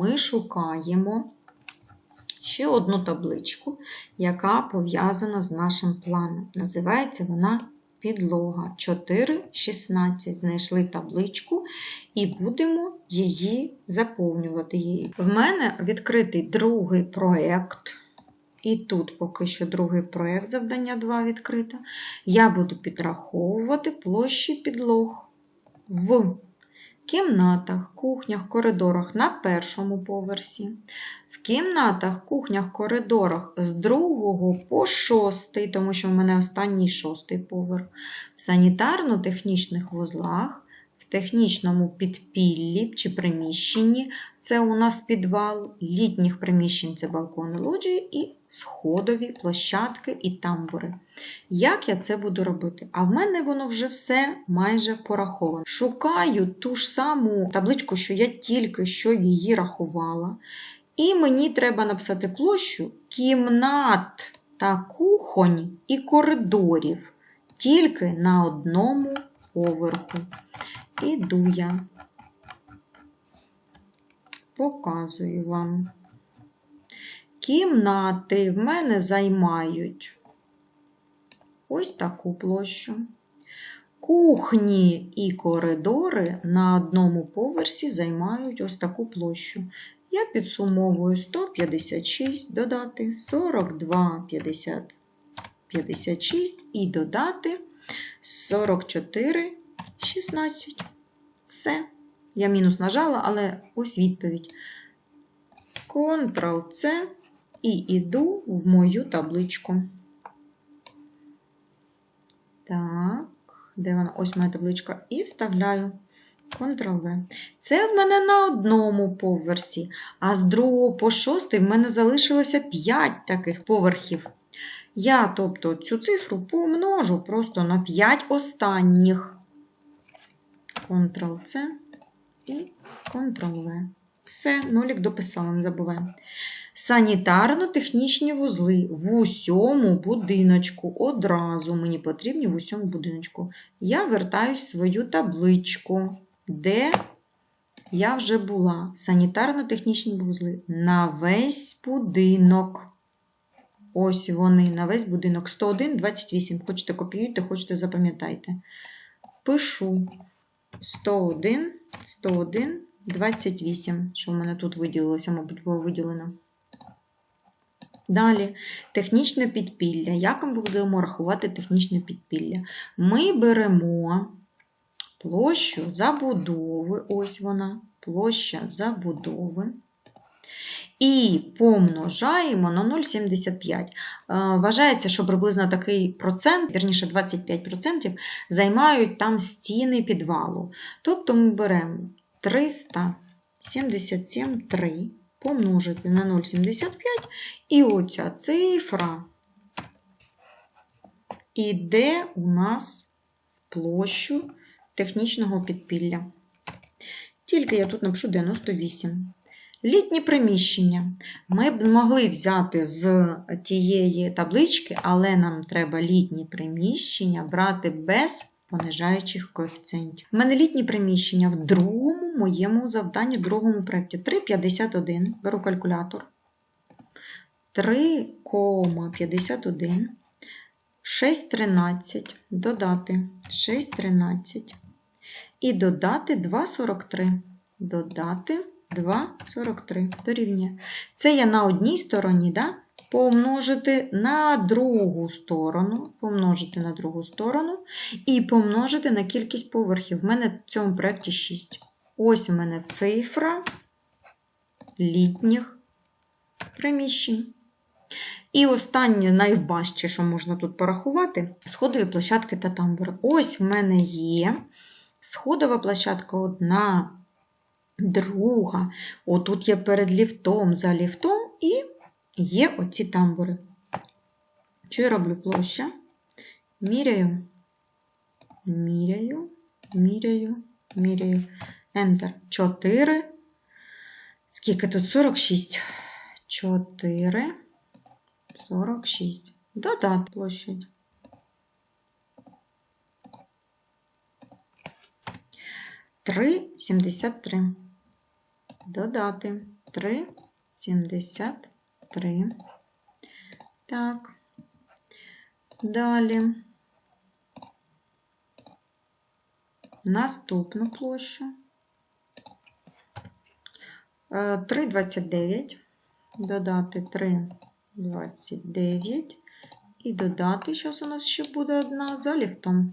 ми шукаємо ще одну табличку, яка пов'язана з нашим планом. Називається вона підлога 4,16. Знайшли табличку і будемо її заповнювати. її. В мене відкритий другий проєкт. І тут поки що другий проєкт завдання 2 відкрито. Я буду підраховувати площі підлог в кімнатах, кухнях, коридорах на першому поверсі, в кімнатах, кухнях, коридорах з другого по шостий, тому що в мене останній шостий поверх, в санітарно-технічних вузлах, в технічному підпіллі чи приміщенні це у нас підвал, літніх приміщень це балкони лоджії і сходові площадки і тамбури. Як я це буду робити? А в мене воно вже все майже пораховано. Шукаю ту ж саму табличку, що я тільки що її рахувала. І мені треба написати площу кімнат та кухонь і коридорів тільки на одному поверху. Іду я, показую вам. Кімнати в мене займають ось таку площу. Кухні і коридори на одному поверсі займають ось таку площу. Я підсумовую 156, додати 42, 50, 56 і додати 44, 16. Все. Я мінус нажала, але ось відповідь. Ctrl-C і йду в мою табличку. Так, де вона? Ось моя табличка. І вставляю Ctrl-V. Це в мене на одному поверсі, а з другого по шостий в мене залишилося 5 таких поверхів. Я, тобто, цю цифру помножу просто на 5 останніх. Ctrl-C і Ctrl-V. Все, нолік дописала, не забуваємо. Санітарно-технічні вузли в усьому будиночку. Одразу мені потрібні в усьому будиночку. Я вертаюсь в свою табличку, де я вже була. Санітарно-технічні вузли на весь будинок. Ось вони, на весь будинок. 101, 28. Хочете копіюйте, хочете запам'ятайте. Пишу 101, 101. 28, що в мене тут виділилося, мабуть, було виділено. Далі, технічне підпілля. Як ми будемо рахувати технічне підпілля? Ми беремо площу забудови, ось вона, площа забудови. І помножаємо на 0,75. Вважається, що приблизно такий процент, вірніше 25%, займають там стіни підвалу. Тобто ми беремо 377,3 помножити на 0,75, і оця цифра іде у нас в площу технічного підпілля. Тільки я тут напишу 98. Літні приміщення. Ми б змогли взяти з тієї таблички, але нам треба літні приміщення брати без понижаючих коефіцієнтів. У мене літні приміщення в другому моєму завданні, другому проєкті 3,51. Беру калькулятор. 3,51. 6,13. Додати 6,13. І додати 2,43. Додати 2,43. Дорівнює. Це я на одній стороні, да? помножити на другу сторону, помножити на другу сторону і помножити на кількість поверхів. У мене в цьому проєкті 6. Ось у мене цифра літніх приміщень. І останнє найважче, що можна тут порахувати, сходові площадки та тамбури. Ось в мене є сходова площадка одна, друга. Отут є перед ліфтом, за ліфтом і є оці тамбури. Що я роблю площа? Міряю, міряю, міряю, міряю. Enter. 4. Скільки тут? 46. 4, 46. Додати площадь. Три сімдесят три. Додати. 3, 73. Так. Далі. Наступну площу. 3,29. Додати 3,29. І додати, зараз у нас ще буде одна за ліфтом.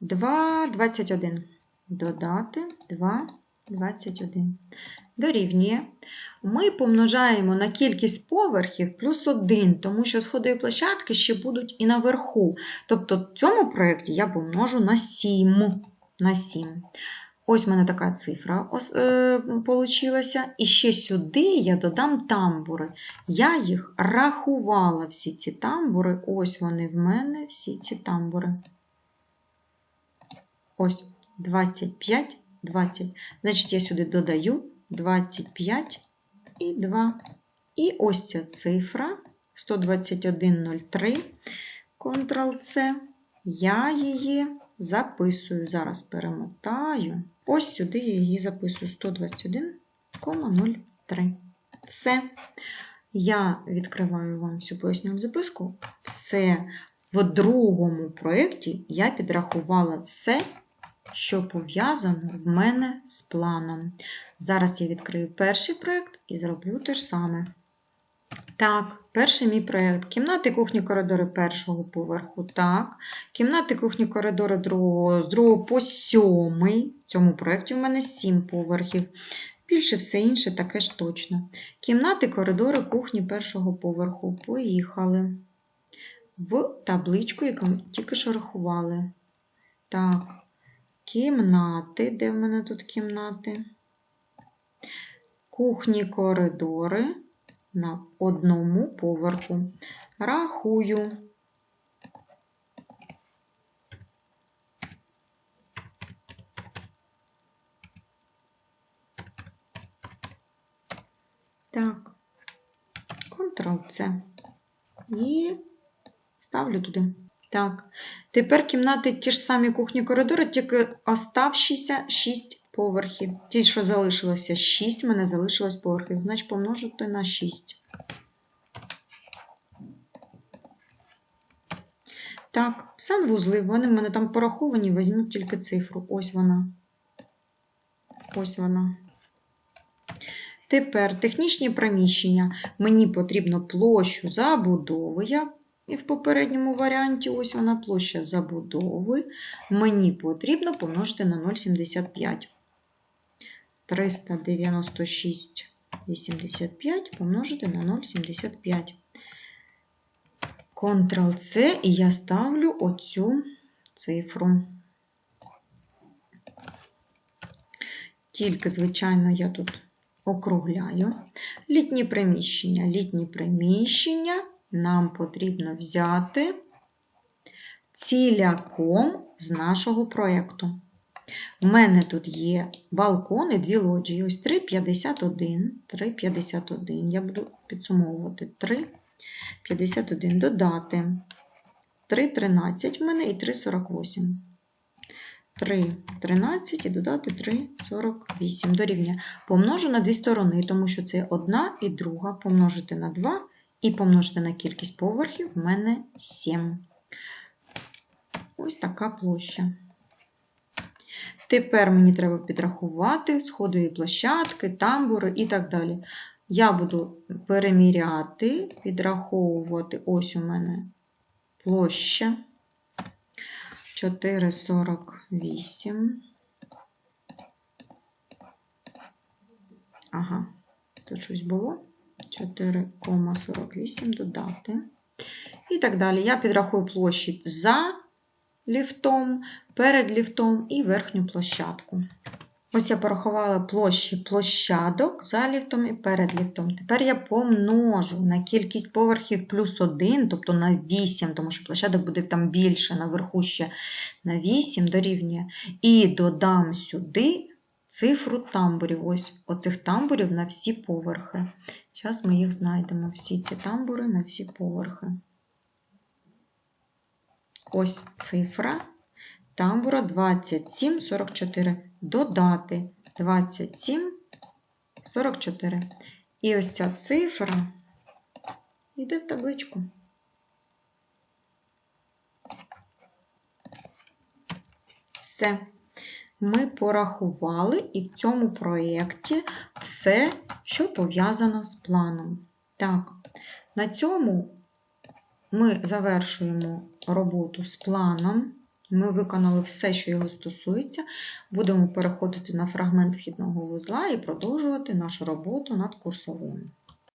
Два двадцять один. Додати 2, 21. Дорівнює. Ми помножаємо на кількість поверхів плюс 1, тому що сходові площадки ще будуть і наверху. Тобто в цьому проєкті я помножу на 7. На 7. Ось в мене така цифра е, получилася. І ще сюди я додам тамбури. Я їх рахувала, всі ці тамбури. Ось вони в мене, всі ці тамбури. Ось 25, 20. Значить, я сюди додаю 25 і 2. І ось ця цифра 121,03. Ctrl-C. Я її записую. Зараз перемотаю. Ось сюди я її записую 121,03. Все. Я відкриваю вам всю пояснювальну записку. Все. В другому проєкті я підрахувала все, що пов'язано в мене з планом. Зараз я відкрию перший проєкт і зроблю те ж саме. Так, перший мій проєкт. Кімнати кухні коридори першого поверху. Так. Кімнати кухні коридори другого, з другого по сьомий. В цьому проєкті в мене сім поверхів. Більше все інше таке ж точно. Кімнати коридори кухні першого поверху. Поїхали. В табличку, яку тільки що рахували. Так, кімнати. Де в мене тут кімнати? Кухні коридори на одному поверху. Рахую. Так, Ctrl-C. І ставлю туди. Так, тепер кімнати ті ж самі кухні коридори, тільки оставшіся 6 поверхів. Ті, що залишилося 6, в мене залишилось поверхів. Значить, помножити на 6. Так, санвузли, вони в мене там пораховані, візьмуть тільки цифру. Ось вона. Ось вона. Тепер технічні приміщення. Мені потрібно площу забудови. Я і в попередньому варіанті ось вона площа забудови. Мені потрібно помножити на 0,75. 396,85 помножити на 0,75. Ctrl-C, і я ставлю оцю цифру. Тільки, звичайно, я тут округляю. Літні приміщення. Літні приміщення нам потрібно взяти ціляком з нашого проєкту. У мене тут є балкон і дві лоджії. Ось 3,51. 3,51. Я буду підсумовувати 3,51. Додати 3,13 в мене і 3,48. 3,13 і додати 3,48. Дорівнює. Помножу на дві сторони, тому що це одна і друга. Помножити на 2 і помножити на кількість поверхів в мене 7. Ось така площа. Тепер мені треба підрахувати сходові площадки, тамбури і так далі. Я буду переміряти, підраховувати ось у мене площа 4,48. Ага, тут щось було. 4,48 додати. І так далі. Я підрахую площі за ліфтом, перед ліфтом і верхню площадку. Ось я порахувала площі площадок за ліфтом і перед ліфтом. Тепер я помножу на кількість поверхів плюс 1, тобто на 8, тому що площадок буде там більше, наверху ще на 8 дорівнює. І додам сюди цифру тамбурів. Ось оцих тамбурів на всі поверхи. Зараз ми їх знайдемо. Всі ці тамбури на всі поверхи. ось цифра, тамбура 2744. Додати 2744. І ось ця цифра йде в табличку. Все. Ми порахували і в цьому проєкті все, що пов'язано з планом. Так, на цьому ми завершуємо роботу з планом. Ми виконали все, що його стосується. Будемо переходити на фрагмент вхідного вузла і продовжувати нашу роботу над курсовим.